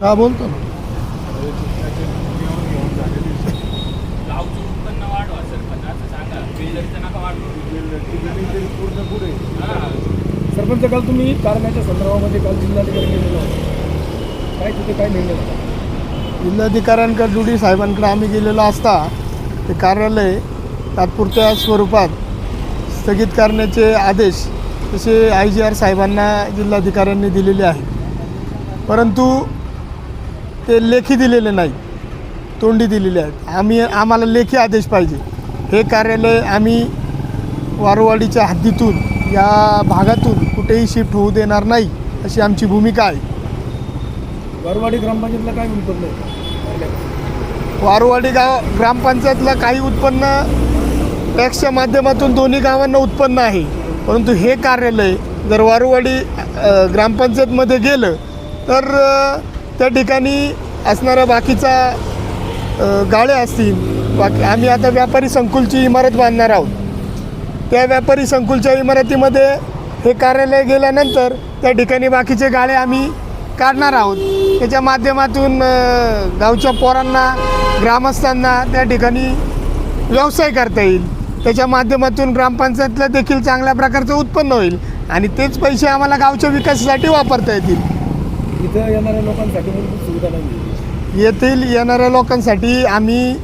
हा बोलतो ना. सरपंच काल तुम्ही कारण्याच्या संदर्भामध्ये काल जिल्हाधिकारी गेलेलो काय तिथे काय निर्णय जिल्हाधिकाऱ्यांकडे डुडी साहेबांकडे आम्ही गेलेलो असता ते कार्यालय तात्पुरत्या स्वरूपात स्थगित करण्याचे आदेश तसे आय जी आर साहेबांना जिल्हाधिकाऱ्यांनी दिलेले आहेत. परंतु ते लेखी दिलेले नाही. तोंडी दिलेले आहेत. आम्ही आम्हाला लेखी आदेश पाहिजे. हे कार्यालय आम्ही वारवाडीच्या हद्दीतून या भागातून कुठेही शिफ्ट होऊ देणार नाही अशी आमची भूमिका आहे. गरवाडी ग्रामपंचायतला काय उत्पन्न आहे? वारवाडी गाव ग्रामपंचायतला काही उत्पन्न टॅक्सच्या माध्यमातून दोन्ही गावांना उत्पन्न आहे. परंतु हे कार्यालय जर वारुवाडी ग्रामपंचायतमध्ये गेलं तर त्या ठिकाणी असणारा बाकीचा गाळे असतील. बाकी आम्ही आता व्यापारी संकुलची इमारत बांधणार आहोत. त्या व्यापारी संकुलच्या इमारतीमध्ये हे कार्यालय गेल्यानंतर त्या ठिकाणी बाकीचे गाळे आम्ही काढणार आहोत. त्याच्या माध्यमातून गावच्या पोरांना ग्रामस्थांना त्या ठिकाणी व्यवसाय करता येईल. त्याच्या माध्यमातून ग्रामपंचायतला देखील चांगल्या प्रकारचं उत्पन्न होईल आणि तेच पैसे आम्हाला गावच्या विकासासाठी वापरता येतील. इथं येणाऱ्या लोकांसाठी मूलभूत सुविधा नाही येथील येणाऱ्या लोकांसाठी आम्ही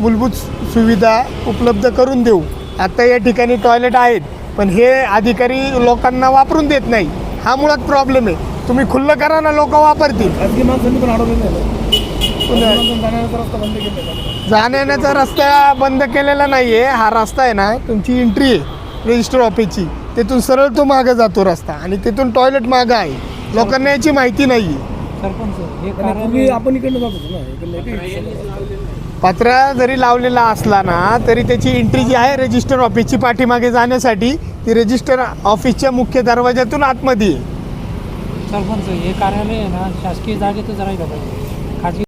मूलभूत सुविधा उपलब्ध करून देऊ. आता या ठिकाणी टॉयलेट आहेत पण हे अधिकारी लोकांना वापरून देत नाही. हा मुळात प्रॉब्लेम आहे. तुम्ही खुल्लं करा ना लोक वापरतील. खाजगी माणसांनी पण नाही. जाण्याचा रस्ता बंद केलेला नाही आहे हा रस्ता आहे ना तुमची एंट्री आहे रजिस्टर ऑफिसची तिथून सरळ तो मागं जातो रस्ता आणि तिथून टॉयलेट मागं आहे. लोकांना याची माहिती नाही सरपंच हे आपण इकडनं जात होतो ना इकडनं इकडे पत्रा जरी लावलेला असला ना तरी त्याची एंट्री जी आहे रजिस्टर ऑफिसची पाठीमागे जाण्यासाठी ती रजिस्टर ऑफिसच्या मुख्य दरवाजातून आतमध्ये आहे. सरपंच हे कार्यालय आहे ना शासकीय जागेतच राहिलं पाहिजे.